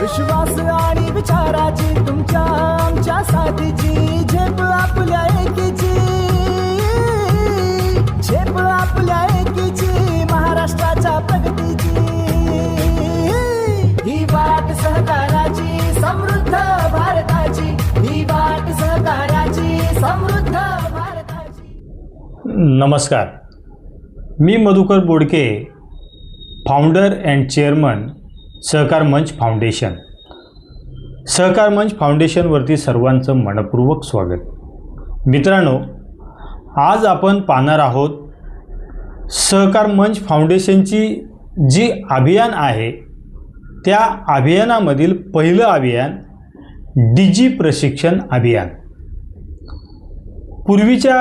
विश्वास आणि विचाराची तुमच्या आमच्या साथीची. झेप आपल्या एकीची. झेप आपल्या एकीची. महाराष्ट्राच्या प्रगतीची. ही वाट सहकाराची समृद्ध भारताची. ही वाट सहकाराची समृद्ध भारताची. नमस्कार. मी Madhukar Bodke founder and chairman Sahakar Manch foundation सहकार मंच फाउंडेशनवरती सर्वांचं मनपूर्वक स्वागत. मित्रांनो आज आपण पाहणार आहोत सहकार मंच फाउंडेशनची जी अभियान आहे त्या अभियानामधील पहिलं अभियान डिजी प्रशिक्षण अभियान. पूर्वीच्या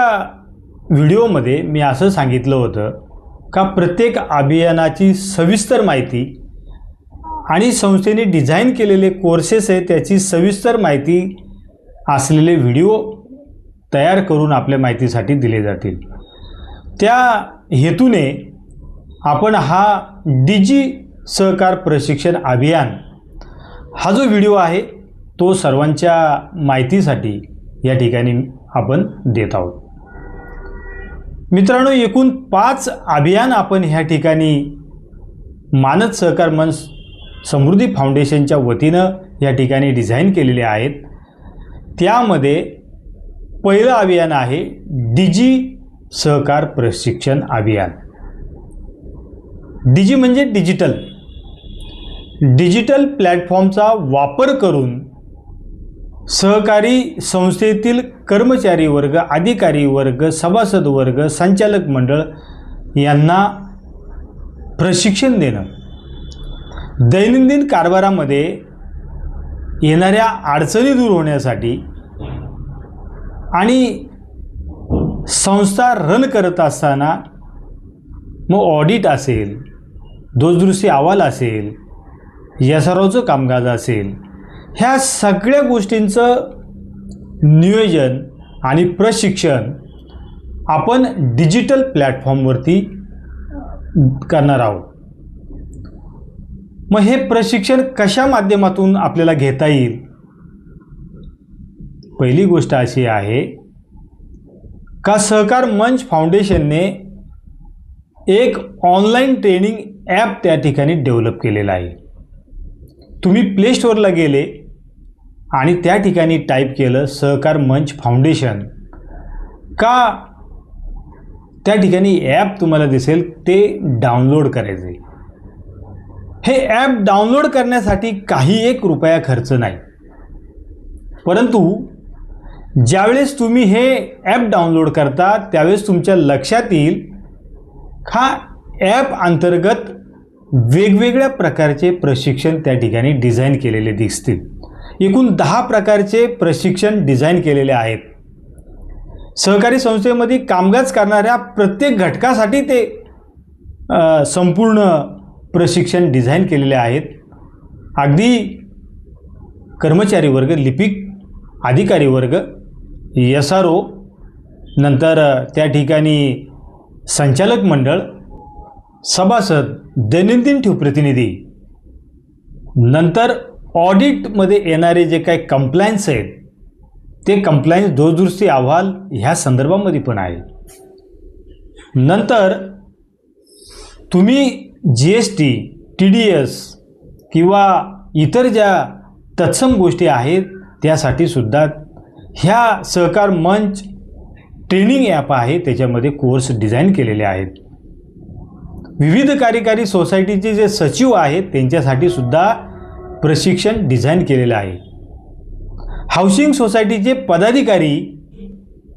व्हिडिओमध्ये मी असं सांगितलं होतं का प्रत्येक अभियानाची सविस्तर माहिती आणि संस्थेने डिझाईन केलेले कोर्सेस आहे त्याची सविस्तर माहिती असलेले व्हिडिओ तयार करून आपल्या माहितीसाठी दिले जातील. त्या हेतूने आपण हा डिजी सहकार प्रशिक्षण अभियान हा जो व्हिडिओ आहे तो सर्वांच्या माहितीसाठी या ठिकाणी आपण देत आहोत. मित्रांनो एकूण पाच अभियान आपण ह्या ठिकाणी मानद सहकार मन समृद्धी फाउंडेशनच्या वतीनं या ठिकाणी डिझाईन केलेले आहेत. त्यामध्ये पहिलं अभियान आहे डिजी सहकार प्रशिक्षण अभियान. डिजी म्हणजे डिजिटल डिजिटल प्लॅटफॉर्मचा वापर करून सहकारी संस्थेतील कर्मचारी वर्ग अधिकारी वर्ग सभासद वर्ग संचालक मंडळ यांना प्रशिक्षण देणं. दैनंदिन कारभारामध्ये येणाऱ्या अडचणी दूर होण्यासाठी आणि संस्था रन करत असताना मग ऑडिट असेल दोषदृष्टी अहवाल असेल या सर्वचं कामकाज असेल ह्या सगळ्या गोष्टींचं नियोजन आणि प्रशिक्षण आपण डिजिटल प्लॅटफॉर्मवरती करणार आहोत. मग हे प्रशिक्षण कशा माध्यमातून आपल्याला घेता येईल? पहिली गोष्ट अशी आहे का सहकार मंच फाउंडेशनने एक ऑनलाईन ट्रेनिंग ॲप त्या ठिकाणी डेव्हलप केलेलं आहे. तुम्ही प्ले स्टोअरला गेले आणि त्या ठिकाणी टाईप केलं सहकार मंच फाउंडेशन का त्या ठिकाणी ॲप तुम्हाला दिसेल ते डाउनलोड करायचे. हे ॲप डाउनलोड करण्यासाठी काही एक रुपया खर्च नाही. परंतु ज्यावेळेस तुम्ही हे ॲप डाउनलोड करता त्यावेळेस तुमच्या लक्षात येईल हा ॲप अंतर्गत वेगवेगळ्या प्रकारचे प्रशिक्षण त्या ठिकाणी डिझाईन केलेले दिसतील. एकूण दहा प्रकारचे प्रशिक्षण डिझाईन केलेले आहेत. सहकारी संस्थेमध्ये कामकाज करणाऱ्या प्रत्येक घटकासाठी ते संपूर्ण प्रशिक्षण डिझाईन केलेले आहेत. अगदी कर्मचारी वर्ग लिपिक अधिकारी वर्ग एस आर ओ नंतर त्या ठिकाणी संचालक मंडळ सभासद दैनंदिन ठेव प्रतिनिधी नंतर ऑडिटमध्ये येणारे जे काही कंप्लायन्स आहेत ते कंप्लायन्स दोषदुरुस्ती अहवाल ह्या संदर्भामध्ये पण आहे नंतर तुम्ही G S T T D S किंवा इतर ज्या तत्सम गोष्टी आहेत त्यासाठी सुद्धा ह्या सहकार मंच ट्रेनिंग ॲप आहे त्याच्यामध्ये कोर्स डिझाईन केलेले आहेत. विविध कार्यकारी सोसायटीचे जे सचिव आहेत त्यांच्यासाठी सुद्धा प्रशिक्षण डिझाईन केलेलं आहे. हाऊसिंग सोसायटीचे पदाधिकारी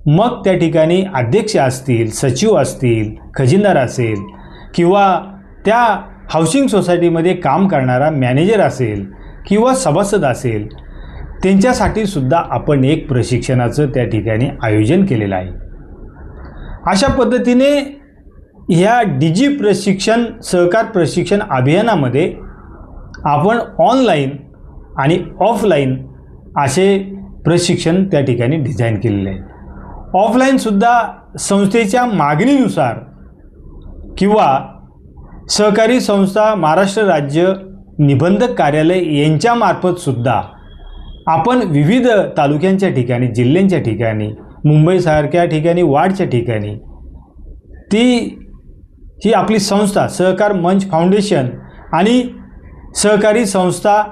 मग त्या ठिकाणी अध्यक्ष असतील सचिव असतील खजिनदार असेल किंवा त्या हाऊसिंग सोसायटीमध्ये काम करणारा मॅनेजर असेल किंवा सभासद असेल त्यांच्यासाठी सुद्धा आपण एक प्रशिक्षणाचं त्या ठिकाणी आयोजन केलेलं आहे. अशा पद्धतीने ह्या डिजी प्रशिक्षण सहकार प्रशिक्षण अभियानामध्ये आपण ऑनलाईन आणि ऑफलाईन असे प्रशिक्षण त्या ठिकाणी डिझाईन केलेले आहे ऑफलाईनसुद्धा संस्थेच्या मागणीनुसार किंवा सहकारी संस्था महाराष्ट्र राज्य निबंधक कार्यालय यांच्यामार्फतसुद्धा आपण विविध तालुक्यांच्या ठिकाणी जिल्ह्यांच्या ठिकाणी मुंबईसारख्या ठिकाणी वाढच्या ठिकाणी ती ही आपली संस्था सहकार मंच फाउंडेशन आणि सहकारी संस्था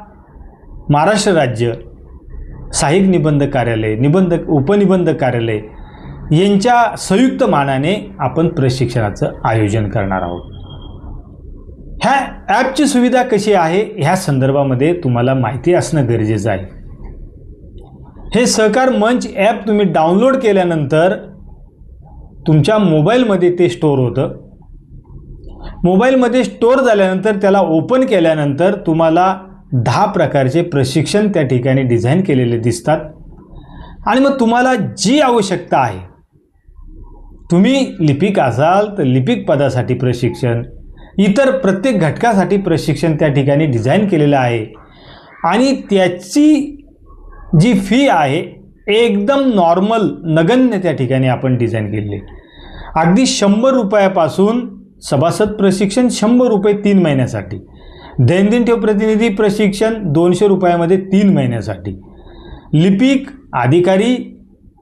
महाराष्ट्र राज्य सहाय्यक निबंध कार्यालय निबंध उपनिबंध कार्यालय यांच्या संयुक्त मानाने आपण प्रशिक्षणाचं आयोजन करणार आहोत. ह्या ॲपची सुविधा कशी आहे? ह्या संदर्भामध्ये तुम्हाला माहिती असणं गरजेचं आहे. हे सहकार मंच ॲप तुम्ही डाउनलोड केल्यानंतर तुमच्या मोबाईलमध्ये ते स्टोअर होतं. मोबाईलमध्ये स्टोअर झाल्यानंतर त्याला ओपन केल्यानंतर तुम्हाला दहा प्रकारचे प्रशिक्षण त्या ठिकाणी डिझाईन केलेले दिसतात. आणि मग तुम्हाला जी आवश्यकता आहे तुम्ही लिपिक असाल तर लिपिक पदासाठी प्रशिक्षण इतर प्रत्येक घटकासाठी प्रशिक्षण त्या ठिकाणी डिझाईन केलेलं आहे. आणि त्याची जी फी आहे एकदम नॉर्मल नगण्य त्या ठिकाणी आपण डिझाईन केलेली अगदी शंभर रुपयापासून सभासद प्रशिक्षण शंभर रुपये तीन महिन्यासाठी. दैनंदिन ठेव प्रतिनिधी प्रशिक्षण दोनशे रुपयामध्ये तीन महिन्यासाठी. लिपिक अधिकारी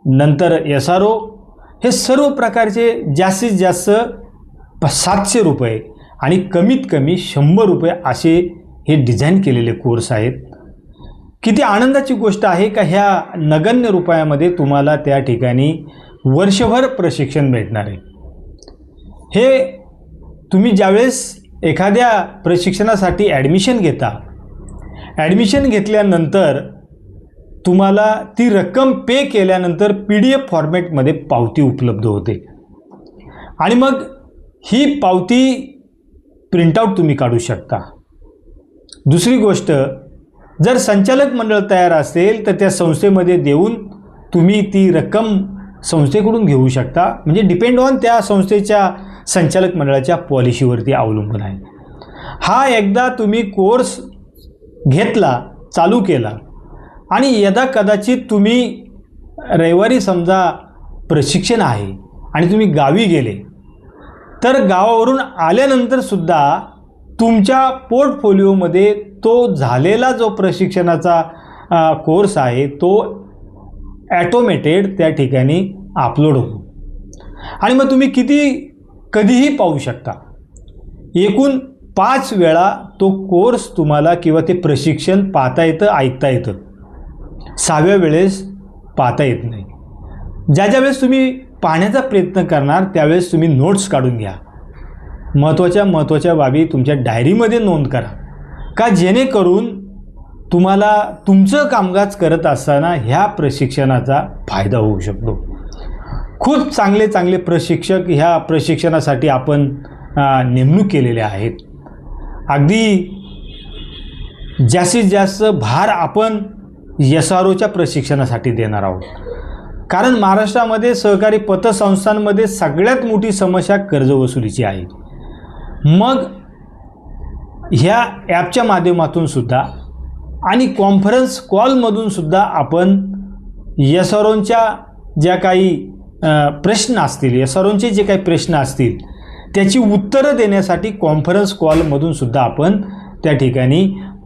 नंतर एस आर ओ हे सर्व प्रकारचे जास्तीत जास्त सातशे रुपये आणि कमीत कमी शंभर रुपये असे हे डिझाईन केलेले कोर्स आहेत. किती आनंदाची गोष्ट आहे का ह्या नगण्य रुपयामध्ये तुम्हाला त्या ठिकाणी वर्षभर प्रशिक्षण भेटणार आहे. हे तुम्ही ज्यावेळेस एखाद्या प्रशिक्षणासाठी ॲडमिशन घेता ॲडमिशन घेतल्यानंतर तुम्हाला ती रक्कम पे केल्यानंतर पी डी एफ फॉर्मॅटमध्ये पावती उपलब्ध होते. आणि मग ही पावती प्रिंटआउट तुम्ही काढू शकता. दुसरी गोष्ट जर संचालक मंडळ तयार असेल तर त्या संस्थेमध्ये देऊन तुम्ही ती रक्कम संस्थेकडून घेऊ शकता. म्हणजे डिपेंड ऑन त्या संस्थेच्या संचालक मंडळाच्या पॉलिसीवरती अवलंबून आहे. हा एकदा तुम्ही कोर्स घेतला चालू केला आणि यदा कदाचित तुम्ही रविवारी समजा प्रशिक्षण आहे आणि तुम्ही गावी गेले तर गावावरून आल्यानंतर सुद्धा तुमच्या पोर्टफोलिओमध्ये तो झालेला जो प्रशिक्षणाचा कोर्स आहे तो ॲटोमेटेड त्या ठिकाणी अपलोड होतो. आणि मग तुम्ही किती कधीही पाहू शकता. एकूण पाच वेळा तो कोर्स तुम्हाला किंवा ते प्रशिक्षण पाहता येतं ऐकता येतं. सहाव्या वेळेस पाहता येत नाही. ज्या ज्या वेळेस तुम्ही पाहण्याचा प्रयत्न करणार त्यावेळेस तुम्ही नोट्स काढून घ्या. महत्त्वाच्या महत्त्वाच्या बाबी तुमच्या डायरीमध्ये नोंद करा. का जेणेकरून तुम्हाला तुमचं कामकाज करत असताना ह्या प्रशिक्षणाचा फायदा होऊ शकतो? खूप चांगले चांगले प्रशिक्षक ह्या प्रशिक्षणासाठी आपण नेमणूक केलेल्या आहेत. अगदी जास्तीत जास्त भार आपण एस आर ओच्या प्रशिक्षणासाठी देणार आहोत. कारण महाराष्ट्रामध्ये सहकारी पतसंस्थांमध्ये सगळ्यात मोठी समस्या कर्जवसुलीची आहे. मग ह्या ॲपच्या माध्यमातून सुद्धा आणि कॉन्फरन्स कॉलमधून सुद्धा आपण एस आर ओंच्या ज्या काही प्रश्न असतील या सर्वांचे जे काही प्रश्न असतील त्याची उत्तरं देण्यासाठी कॉन्फरन्स कॉलमधून सुद्धा आपण त्या ठिकाणी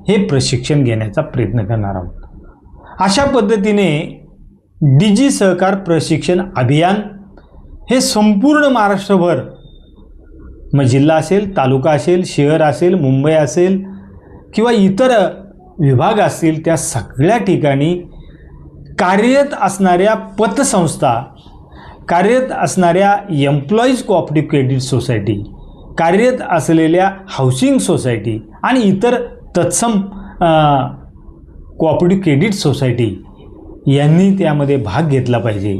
हे प्रशिक्षण घेण्याचा प्रयत्न करणार आहोत. अशा पद्धतीने डिजी सहकार प्रशिक्षण अभियान हे संपूर्ण महाराष्ट्रभर मग जिल्हा असेल तालुका असेल शहर असेल मुंबई असेल किंवा इतर विभाग असतील त्या सगळ्या ठिकाणी कार्यरत असणाऱ्या पतसंस्था कार्यरत असणाऱ्या एम्प्लॉईज कोऑपरेटिव्ह क्रेडिट सोसायटी कार्यरत असलेल्या हाऊसिंग सोसायटी आणि इतर तत्सम कोऑपरेटिव्ह क्रेडिट सोसायटी यांनी त्यामध्ये भाग घेतला पाहिजे.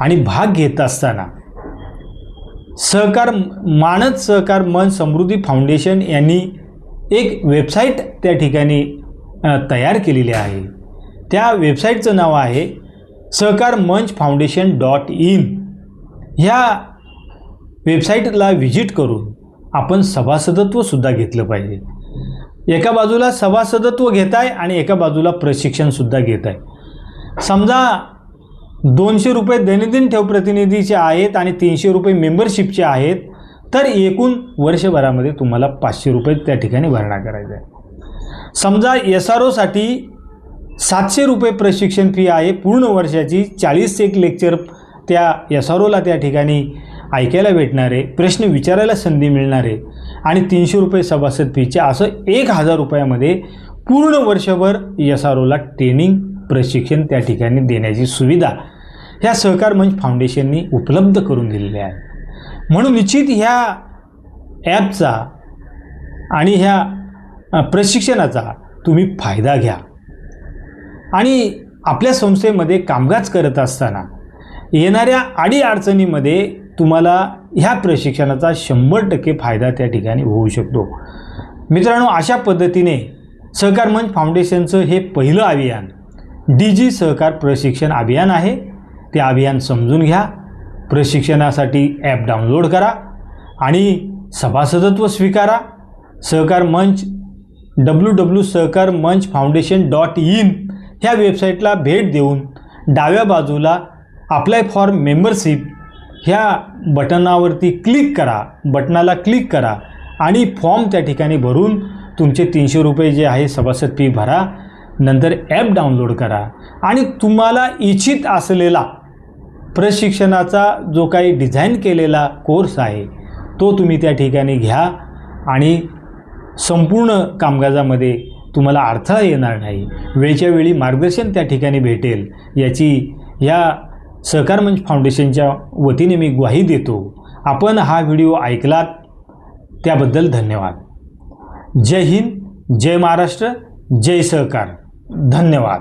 आणि भाग घेत असताना सहकार मानद सहकार मन समृद्धी फाउंडेशन यांनी एक वेबसाईट त्या ठिकाणी तयार केलेली आहे. त्या वेबसाईटचं नाव आहे सहकार मंच फाउंडेशन डॉट इन ह्या वेबसाईटला व्हिजिट करून आपण सभासदत्वसुद्धा घेतलं पाहिजे. एका बाजूला सभासदत्व घेत आहे आणि एका बाजूला प्रशिक्षणसुद्धा घेत आहे समजा दोनशे रुपये दैनंदिन ठेव प्रतिनिधीचे आहेत आणि तीनशे रुपये मेंबरशिपचे आहेत तर एकूण वर्षभरामध्ये तुम्हाला पाचशे रुपये त्या ठिकाणी भरणा करायचा आहे. समजा एस आर ओसाठी सातशे रुपये प्रशिक्षण फी आहे. पूर्ण वर्षाची चाळीस एक लेक्चर त्या एस आर ओला त्या ठिकाणी ऐकायला भेटणारे प्रश्न विचारायला संधी मिळणार आहे आणि तीनशे रुपये सभासद फीचे असं एक हजार रुपयामध्ये पूर्ण वर्षभर एस आर ओला ट्रेनिंग प्रशिक्षण त्या ठिकाणी देण्याची सुविधा ह्या सहकार मंच फाउंडेशननी उपलब्ध करून दिलेली आहे. म्हणून निश्चित ह्या ॲपचा आणि ह्या प्रशिक्षणाचा तुम्ही फायदा घ्या. आणि आपल्या संस्थेमध्ये कामकाज करत असताना येणाऱ्या अडीअडचणीमध्ये तुम्हाला ह्या प्रशिक्षणाचा शंभर टक्के फायदा त्या ठिकाणी होऊ शकतो. मित्रांनो अशा पद्धतीने सहकार मंच फाउंडेशनचं हे पहिलं अभियान डी जी सहकार प्रशिक्षण अभियान आहे. ते अभियान समजून घ्या प्रशिक्षणासाठी ॲप डाउनलोड करा आणि सभासदत्व स्वीकारा. सहकार मंच डब्ल्यू डब्ल्यू सहकार मंच फाउंडेशन डॉट इन ह्या वेबसाईटला भेट देऊन डाव्या बाजूला अप्लाय फॉर मेंबरशिप ह्या बटनावरती क्लिक करा. बटनाला क्लिक करा आणि फॉर्म त्या ठिकाणी भरून तुमचे तीनशे रुपये जे आहे सभासद फी भरा. नंतर ॲप डाउनलोड करा. आणि तुम्हाला इच्छित असलेला प्रशिक्षणाचा जो काही डिझाईन केलेला कोर्स आहे तो तुम्ही त्या ठिकाणी घ्या आणि संपूर्ण कामकाजामध्ये तुम्हाला अडथळा येणार नाही. वेळच्या वेळी मार्गदर्शन त्या ठिकाणी भेटेल याची या सहकार मंच फाउंडेशनच्या वतीने मी ग्वाही देतो. आपण हा व्हिडिओ ऐकलात त्याबद्दल धन्यवाद. जय हिंद जय महाराष्ट्र जय सहकार. धन्यवाद.